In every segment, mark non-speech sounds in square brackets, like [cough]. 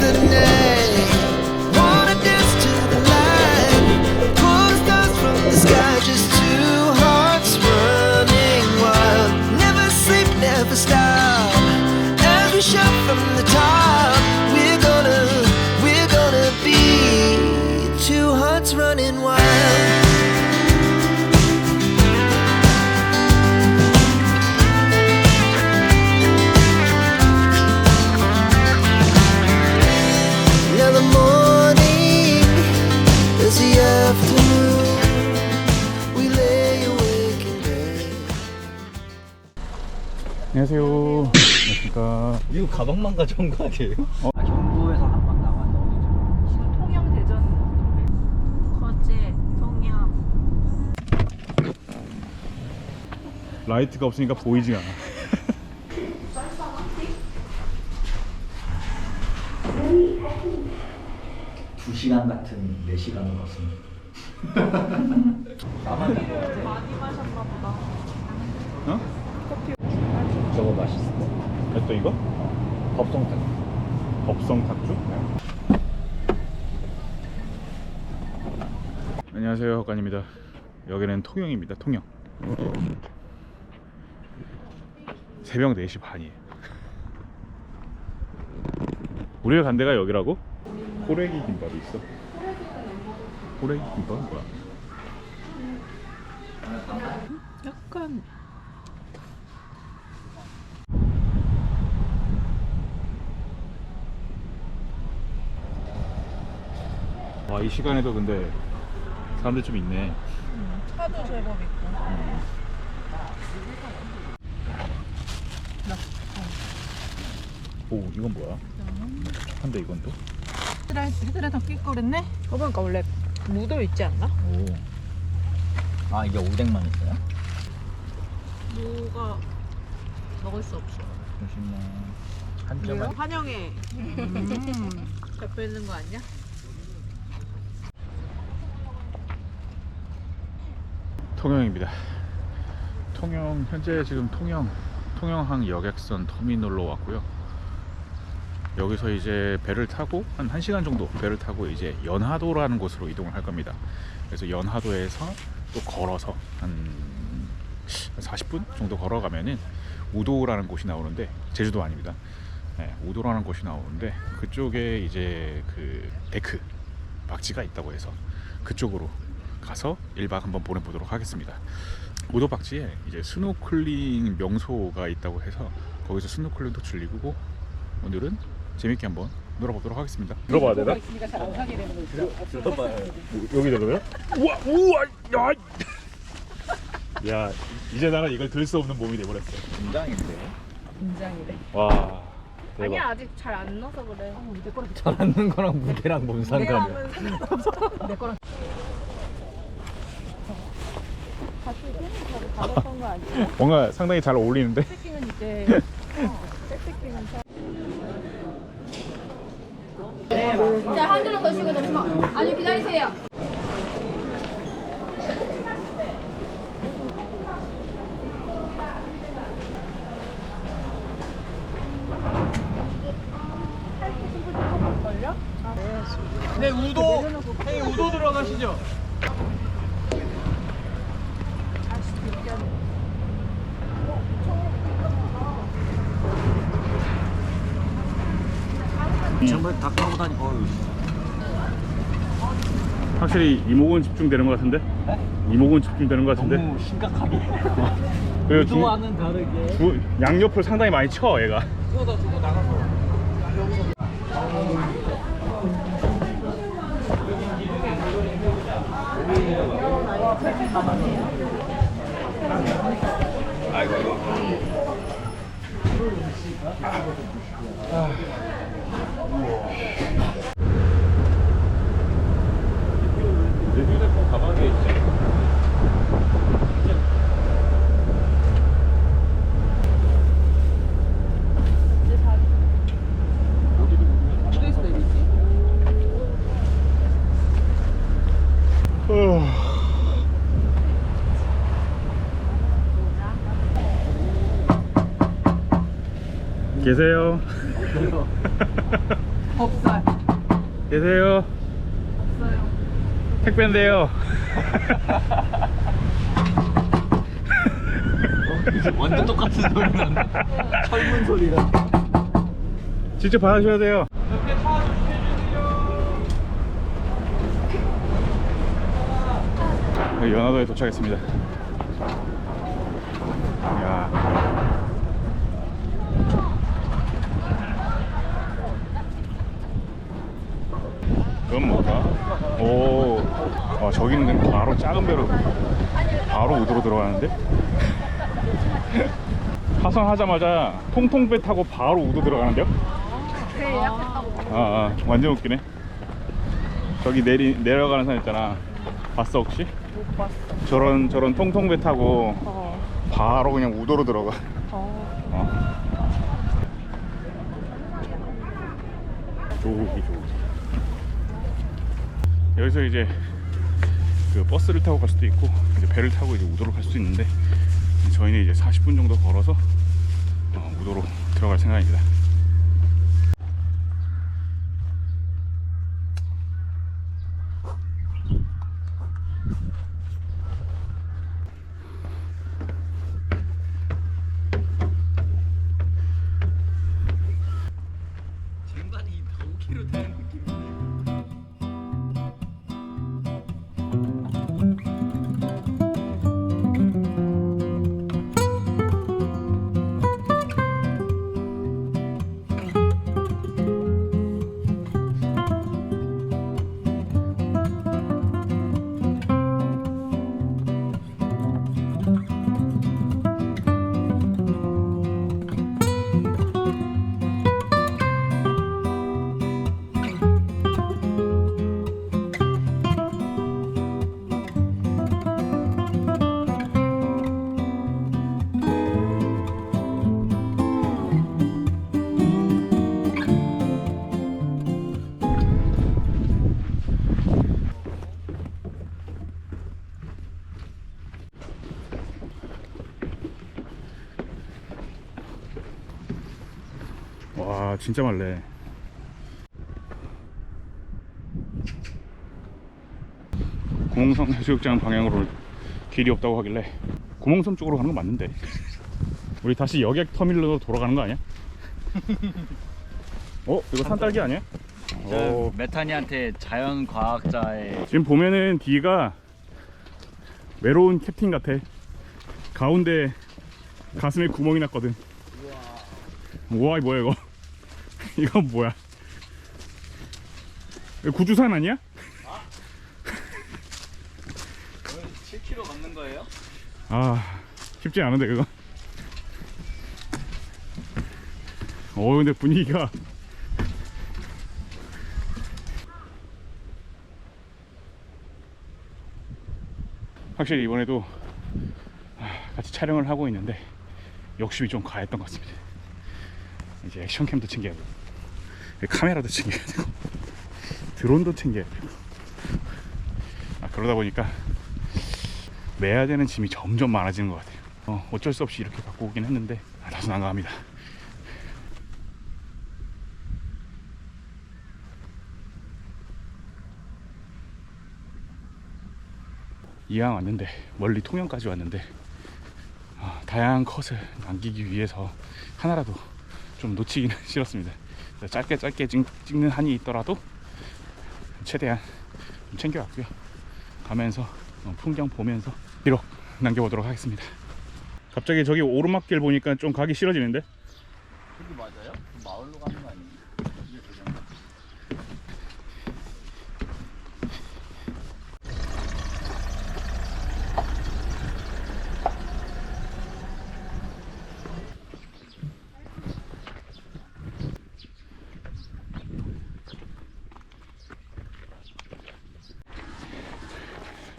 the name. 가방만 가져온 거 아니에요? 아, 경부에서 한 번 나왔는데 어디죠? 통영 대전 거제 통영 라이트가 없으니까 보이지가 않아. [laughs] 두 시간 같은 네 시간을 걷습니다. 나만 많이 마셨나 보다 어? 저거 맛있어. 또 이거? 법성탕. 법성 탁주? 안녕하세요, 헛간입니다. 여기는 통영입니다. 통영. 새벽 4시 반이에요. 우리가 간 데가 여기라고? 호래기 김밥이 있어. 호래기 김밥은 뭐야? 약간 와, 이 시간에도 근데 사람들 좀 있네. 차도 제법 있고 오, 이건 뭐야? 한데 이건 또? 헤드라, 헤드라이터 낄 거랬네? 저보니까 원래 무도 있지 않나? 오. 아 이게 오뎅만 있어요? 무가 먹을 수 없어 조심해. 한? 점만. 환영해 음. 잡혀 있는 거 아니야? 통영입니다. 통영 현재 지금 통영 통영항 여객선 터미널로 왔고요. 여기서 이제 배를 타고 한 1시간 정도 배를 타고 이제 연하도라는 곳으로 이동을 할 겁니다. 그래서 연하도에서 또 걸어서 한 40분 정도 걸어가면은 우도라는 곳이 나오는데 제주도 아닙니다. 네, 우도라는 곳이 나오는데 그쪽에 이제 그 데크 박지가 있다고 해서 그쪽으로 가서 1박 한번 보내보도록 하겠습니다. 우도 박지에 이제 스노클링 명소가 있다고 해서 거기서 스노클링도 즐기고 오늘은 재밌게 한번 놀아보도록 하겠습니다. 들어봐야 되나? 들어봐요. 여기 들어요? 우와 우와 야. 야 이제 나는 이걸 들 수 없는 몸이 돼버렸어. 긴장인데. 긴장이래 와 대박. 아니야 아직 잘 안 넣어서 그래 내 거랑 잘 앉는 거랑 무게랑 뭔 상관이야? [laughs] 내 거랑 같이 거 아니야? 뭔가 상당히 잘 어울리는데. 백패킹은 이제 어, 백패킹은 자, 한 줄로 더 쉬고 잠시만. 아니, 기다리세요. 네 우도 형님 우도 들어가시죠 정말 다 까고 다니. 어휴. 확실히 이목은 집중되는 것 같은데. 네? 이목은 집중되는 것 같은데. 너무 심각하게. [laughs] 그리고 중- 우도와는 다르게. 두, 양옆을 상당히 많이 쳐 얘가. 내 휴대폰 가방에 있지. 계세요. 없어요. 계세요. 없어요. 택배인데요. [laughs] 완전 똑같은 소리 난다. 철문 소리랑. 직접 받으셔야 돼요. 여기 연화도에 도착했습니다. 야. 그건 뭘까? 오, 아, 저기는 그냥 바로 작은 배로 바로 우도로 들어가는데? [laughs] 하산하자마자 통통배 타고 바로 우도 들어가는데요? 아, 아 완전 웃기네. 저기 내리 내려가는 산 있잖아. 봤어 혹시? 못 봤어. 저런 저런 통통배 타고 어. 바로 그냥 우도로 들어가. 어. 어. 조기 조기. 여기서 이제 그 버스를 타고 갈 수도 있고 이제 배를 타고 이제 우도로 갈 수도 있는데 저희는 이제 40분 정도 걸어서 어, 우도로 들어갈 생각입니다. 와 진짜 말래 구멍섬 해수욕장 방향으로 길이 없다고 하길래 구멍섬 쪽으로 가는 거 맞는데 우리 다시 여객 터미널로 돌아가는 거 아니야? [laughs] 어? 이거 산딸기 아니야? 저 오. 메타니한테 자연 과학자의 지금 보면은 뒤가 외로운 캡틴 같아 가운데 가슴에 구멍이 났거든 우와 이 뭐야 이거 [laughs] 이건 뭐야? 이거 구주산 아니야? 7kg 걷는 거예요? 아 쉽지 않은데 그거. 어 근데 분위기가. 확실히 이번에도 아, 같이 촬영을 하고 있는데 욕심이 좀 과했던 것 같습니다. 이제 액션캠도 챙겨야 되고 카메라도 챙겨야 되고 드론도 챙겨야 되고 아, 그러다 보니까 매야 되는 짐이 점점 많아지는 것 같아요. 어, 어쩔 수 없이 이렇게 갖고 오긴 했는데 아, 다소 난감합니다. 이왕 왔는데 멀리 통영까지 왔는데 어, 다양한 컷을 남기기 위해서 하나라도 좀 놓치기는 [laughs] 싫었습니다. 그래서 짧게 짧게 찍, 찍는 한이 있더라도 최대한 좀 챙겨왔고요. 가면서 어, 풍경 보면서 기록 남겨보도록 하겠습니다. 갑자기 저기 오르막길 보니까 좀 가기 싫어지는데? 여기 맞아요? 마을로 가는 거 아니에요?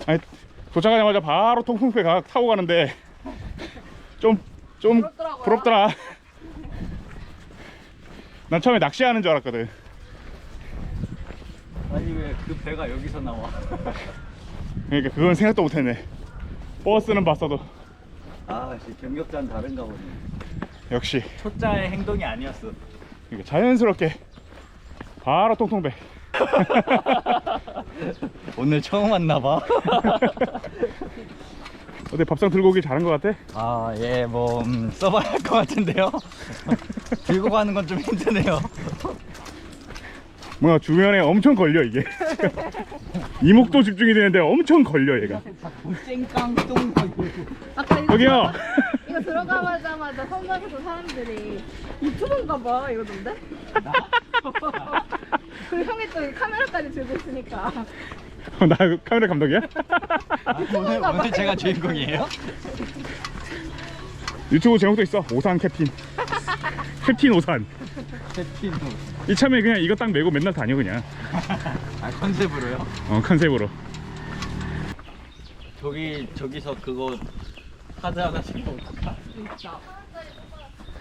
아니 도착하자마자 바로 통풍배 가, 타고 가는데 좀좀 부럽더라. 난 처음에 낚시하는 줄 알았거든. 아니 왜 그 배가 여기서 나와? 그러니까 그건 생각도 못했네. 버스는 봤어도 아, 씨, 경력자는 다른가 보네. 역시 초짜의 행동이 아니었어. 그러니까 자연스럽게 바로 통통배. [laughs] 오늘 처음 왔나 봐. [laughs] 어때 밥상 들고 오기 잘한 것 같아? 아, 예, 뭐 음, 써봐야 할 것 같은데요. [laughs] 들고 가는 건 좀 힘드네요. 뭐야 주변에 엄청 걸려 이게. 이목도 집중이 되는데 엄청 걸려 얘가. 쨍깡 똥 아까 이거 여기요. 이거 들어가자마자 선박에서 사람들이 유튜브인가 봐 이러던데? [laughs] 그 형이 또 카메라까지 들고 있으니까 나 카메라 감독이야? 오늘, 오늘 제가 주인공이에요? 유튜브 제목도 있어. 오산 캡틴. 캡틴 오산. 캡틴 이참에 그냥 이거 딱 메고 맨날 다녀 그냥. 아, 컨셉으로요? 어 컨셉으로. 저기, 저기서 그거 카드 하나 어떡하? 진짜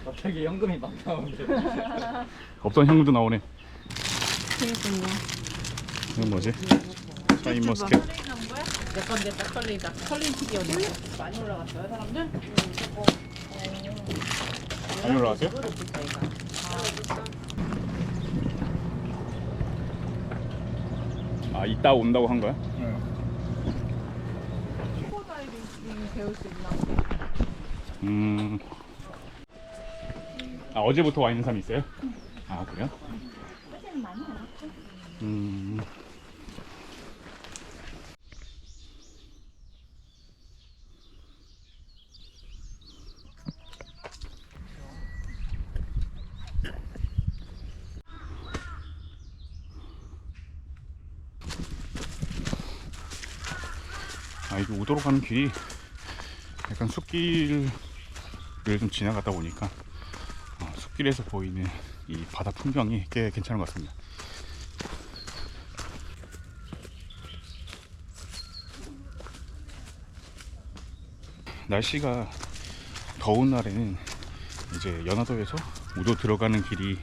갑자기 현금이 막 나오는데. 없던 현금도 나오네. 그니까요 이건 뭐지? 샤인 머스켓. 내 건데 딱 컬링이다. 컬링 어디 많이 올라갔어요 사람들? 많이 올라왔어요? 아 이따 온다고 한 거야? 스포다이빙 배울 수 있나? 음. 아 어제부터 와 있는 사람이 있어요? 아 그래요? 음. 아 이게 우도로 가는 길이 약간 숲길을 좀 지나가다 보니까 어, 숲길에서 보이는 이 바다 풍경이 꽤 괜찮은 것 같습니다. 날씨가 더운 날에는 이제 연화도에서 우도 들어가는 길이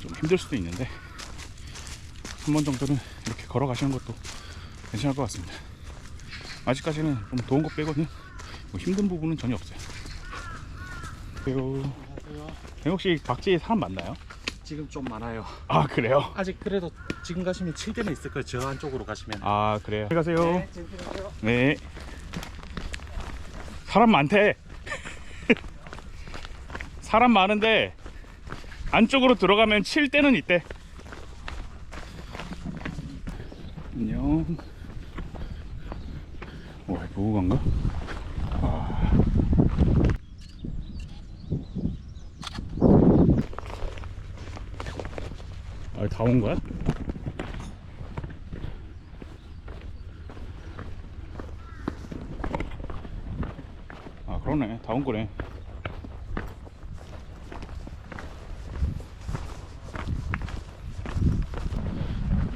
좀 힘들 수도 있는데 한 번 정도는 이렇게 걸어가시는 것도 괜찮을 것 같습니다. 아직까지는 좀 더운 거 빼고는 뭐 힘든 부분은 전혀 없어요. 안녕하세요. 혹시 박지에 사람 많나요? 지금 좀 많아요. 아 그래요? 아직 그래도 지금 가시면 7대는 있을 거예요. 저 안쪽으로 가시면. 아 그래요. 안녕하세요. 네. 사람 많대. [laughs] 사람 많은데 안쪽으로 들어가면 칠 때는 있대. 안녕. 어, 보고 간가? 아. 아, 다 온 거야? 아, 그러네. 다 온 거네.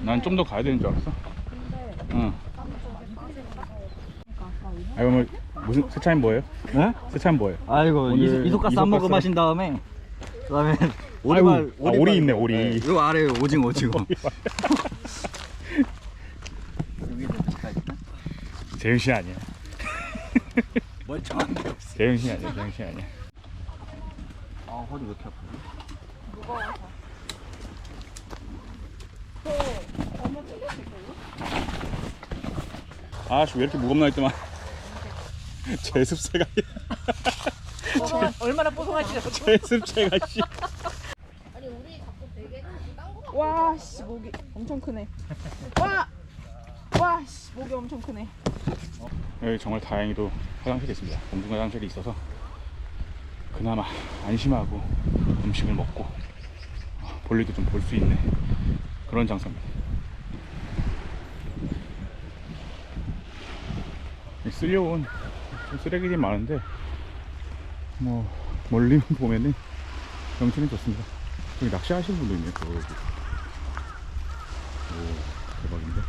난 좀 더 가야 되는 줄 알았어. 응. 아, 이거 뭐, 무슨, 세차인 뭐예요? 네? 세차인 뭐예요? 아이고, 오늘 이, 이소가스 한 모금 이소가스. 하신 다음에 그다음에 아이고, 오리발, 아, 오리 있네, 오리. 네, 요 아래 오징어, 오징어. 여기도 맛있다 있나? 재윤 씨 아니야. 멀쩡한 [laughs] 게 없어. 재윤 씨 아니야, 재윤 씨 아니야. 아, 허리 왜 이렇게 아프지? 아씨, 왜 이렇게 무겁나 했더만. [laughs] 제습체가, 어, 얼마나 뽀송할지 제습체가, [laughs] 씨. 아니 우리 자꾸 되게 딴거 와, 씨, 목이 엄청 크네. 와! 와, 씨, 목이 엄청 크네. 여기 정말 다행히도 화장실이 있습니다. 공중 화장실이 있어서 그나마 안심하고 음식을 먹고 어, 볼일도 좀 볼 수 있는 그런 장소입니다. 이 쓸려온 좀 쓰레기들이 많은데 뭐 멀리만 [laughs] 보면은 경치는 좋습니다. 여기 낚시하시는 분도 있네요. 오, 대박인데?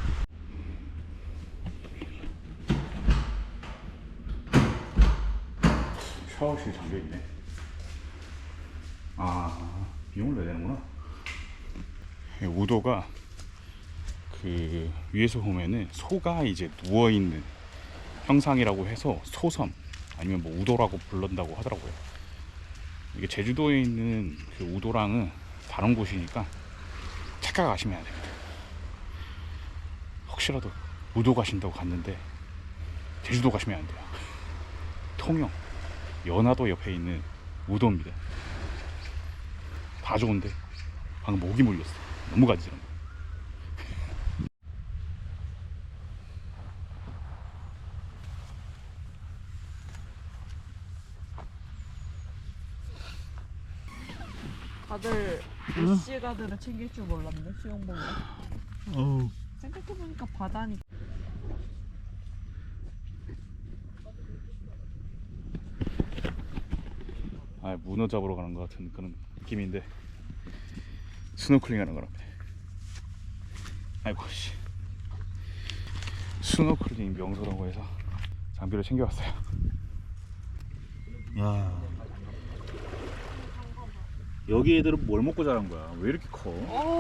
샤워실 잠겨있네. 아 비용을 내야 되는구나. 우도가 그 위에서 보면은 소가 이제 누워있는 형상이라고 해서 소섬 아니면 뭐 우도라고 불른다고 하더라고요. 이게 제주도에 있는 그 우도랑은 다른 곳이니까 착각하시면 안 됩니다. 혹시라도 우도 가신다고 갔는데 제주도 가시면 안 돼요. 통영 연화도 옆에 있는 우도입니다. 다 좋은데 방금 목이 물렸어. 너무 간지럼. 다들 애쉬 가드를 챙길 줄 몰랐네 수영복을. 어우. 생각해보니까 바다니. 아 문어 잡으러 가는 것 같은 그런 느낌인데 스노클링 하는 거랍니다. 아이고 씨 스노클링 명소라고 해서 장비를 챙겨왔어요. 야 여기 애들은 뭘 먹고 자란 거야? 왜 이렇게 커?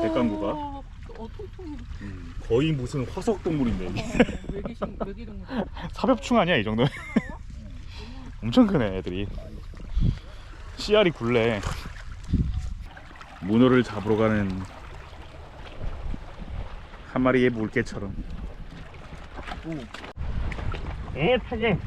백강구가 어, 통통이 음, 거의 무슨 화석 동물인데 이게. 외계신 외계동물. [laughs] 사벽충 아니야 이 정도면? [laughs] 엄청 크네 애들이 씨알이 굴래 문어를 잡으러 가는 한 마리의 물개처럼 예, 타지.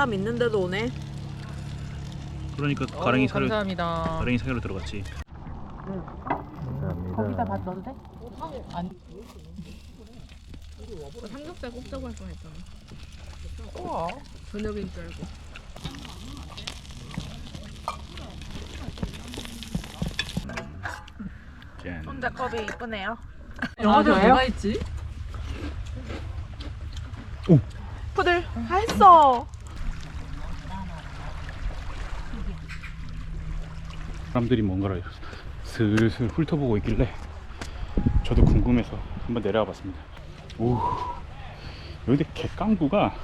사람 있는데도 오네. 그러니까 가랭이 사료 감사합니다. 가랭이 사료로 들어갔지 거기다 밥 넣어도 돼? 아니. 삼겹살 꼽자고 할 뻔했잖아 우와. 저녁인 줄 알고 짠 손잡컵이 이쁘네요. 영화도 누가 있지? 오. 푸들 다 했어. 사람들이 뭔가를 슬슬 훑어보고 있길래 저도 궁금해서 한번 내려와 봤습니다. 오, 여기 객강구가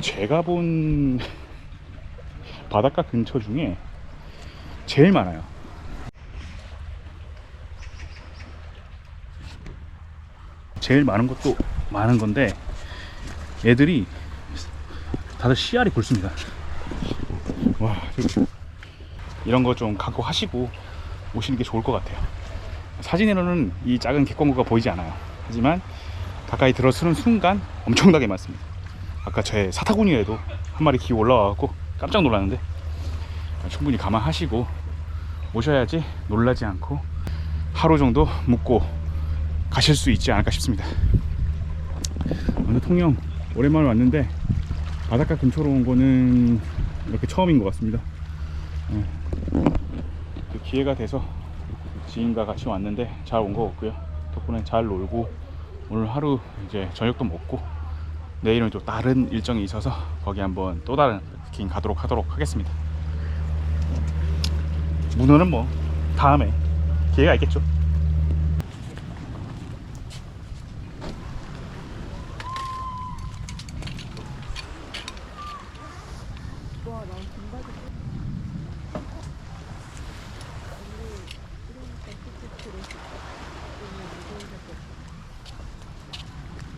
제가 본 바닷가 근처 중에 제일 많아요. 제일 많은 것도 많은 건데 애들이 다들 씨알이 굵습니다. 와, 이런 거좀 갖고 하시고 오시는 게 좋을 것 같아요. 사진으로는 이 작은 객광구가 보이지 않아요. 하지만 가까이 들어서는 순간 엄청나게 많습니다. 아까 제 사타구니에도 한 마리 기어 올라와갖고 깜짝 놀랐는데 충분히 감안하시고 오셔야지 놀라지 않고 하루 정도 묵고 가실 수 있지 않을까 싶습니다. 오늘 통영 오랜만에 왔는데 바닷가 근처로 온 거는 이렇게 처음인 것 같습니다. 기회가 돼서 지인과 같이 왔는데 잘 온 것 같고요. 덕분에 잘 놀고 오늘 하루 이제 저녁도 먹고 내일은 또 다른 일정이 있어서 거기 한번 또 다른 긴 가도록 하도록 하겠습니다. 문어는 뭐 다음에 기회가 있겠죠.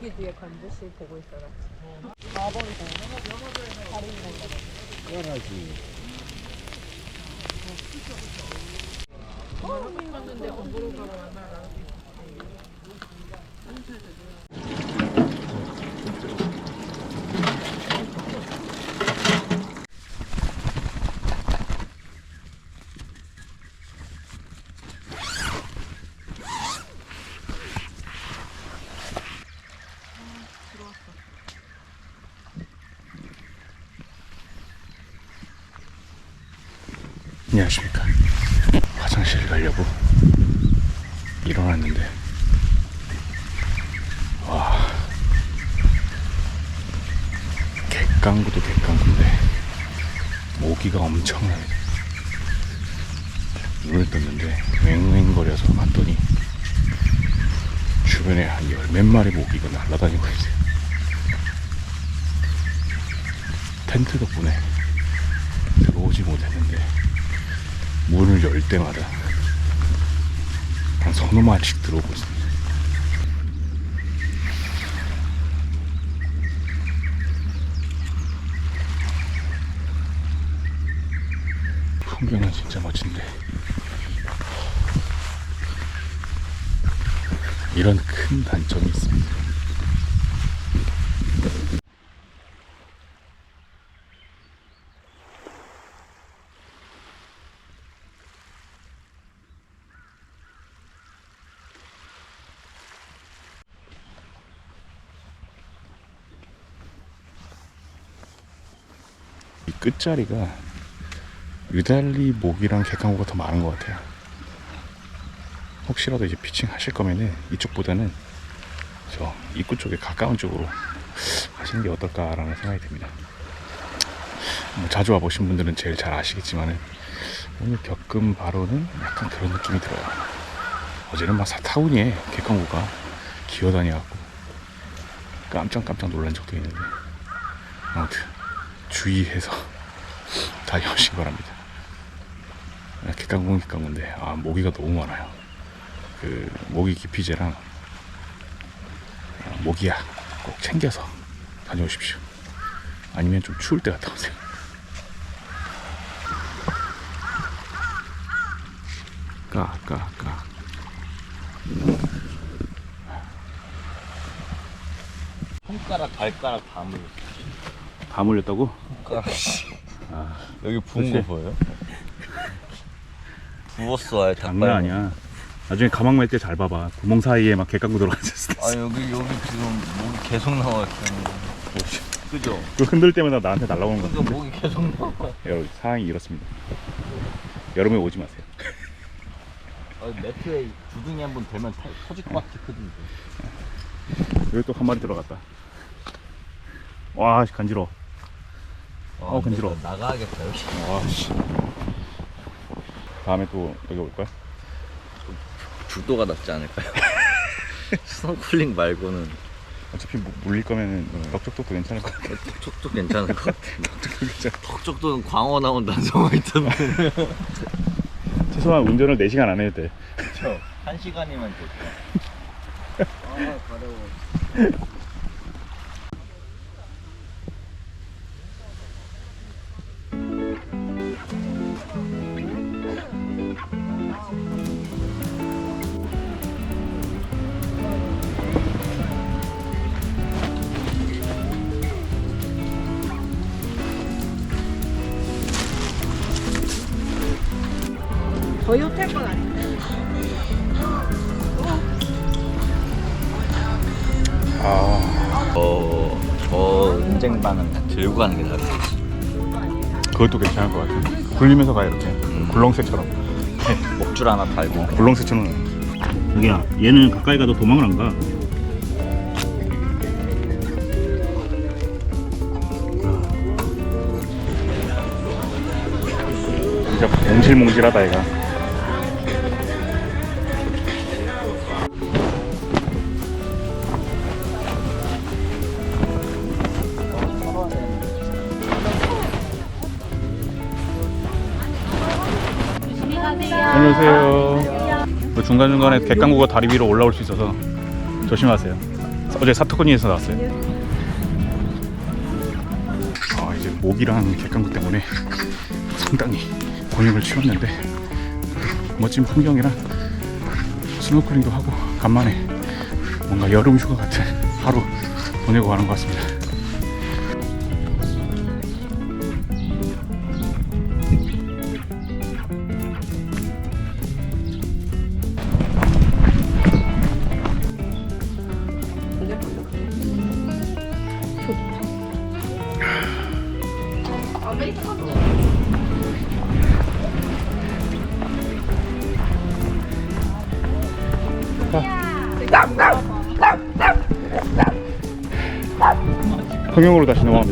듣기 뒤에 반드시 보고 있어라. 안녕하십니까. 화장실 가려고 일어났는데, 와. 객강구도 객강구인데, 모기가 엄청납니다. 눈을 떴는데, 왱왱거려서 봤더니, 주변에 한 열 몇 마리 모기가 날아다니고 있어요. 텐트 덕분에 들어오지 못했는데, 문을 열 때마다 한 서너 마리씩 들어오고 있습니다. 풍경은 진짜 멋진데 이런 큰 단점이 있습니다. 끝자리가 유달리 모기랑 객강구가 더 많은 것 같아요. 혹시라도 이제 피칭 하실 거면은 이쪽보다는 저 입구 쪽에 가까운 쪽으로 하시는 게 어떨까라는 생각이 듭니다. 뭐 자주 와보신 분들은 제일 잘 아시겠지만은 오늘 겪은 바로는 약간 그런 느낌이 들어요. 어제는 막 사타구니에 객강구가 기어다녀갖고 깜짝깜짝 놀란 적도 있는데 아무튼 주의해서 다녀오신 거랍니다. 객강공 객강인데 아 모기가 너무 많아요. 그 모기 기피제랑 아, 모기약 꼭 챙겨서 다녀오십시오. 아니면 좀 추울 때 갔다 오세요. 까, 까, 까. 손가락 발가락 다 물렸어 다 물렸다고? 손가락 여기 부은 그치? 거 보여요? [laughs] 부었어 아예 장난 아니야. 나중에 가방 맬때잘 봐봐. 구멍 사이에 막 객강구 들어가 있을 때. 아 여기 여기 지금 목이 계속 나와 있잖아 그죠? 그 흔들 때마다 나한테 날라오는 거. 그러니까 목이 계속 나와 여러분 상황이 이렇습니다. 여름에 오지 마세요. 아, 매트에 주둥이 한번 대면 타- 터질 것 같거든요 여기 또 한 마리 들어갔다. 와 간지러. 어, 간지러워. 나가야겠다 여기. 와 씨. 다음에 또 여기 올 거야? 죽도가 낫지 않을까요? [laughs] 스노클링 말고는 어차피 물- 물릴 거면은 덕적독도 괜찮을 것 같아. 톡톡도 괜찮을 것 같아. [laughs] 괜찮아. 톡톡도는 광어 나온다는 소문 있던데. [laughs] 최소한 운전을 4시간 안 해도 돼. 한 시간이면 됐죠. 저희 그것도 괜찮을 것 같아. 굴리면서 가 이렇게. 굴렁쇠처럼. 목줄 하나 달고. 굴렁쇠처럼. 여기야. 얘는 가까이 가도 도망을 안 가. 진짜 몽실몽실하다 얘가. 안녕하세요. 뭐 중간 중간에 객강구가 다리 위로 올라올 수 있어서 조심하세요. 어제 사토쿠니에서 나왔어요. 아, 이제 모기랑 객강구 때문에 상당히 곤욕을 치렀는데 멋진 풍경이랑 스노클링도 하고 간만에 뭔가 여름 휴가 같은 하루 보내고 가는 것 같습니다. 통영으로 다시 넘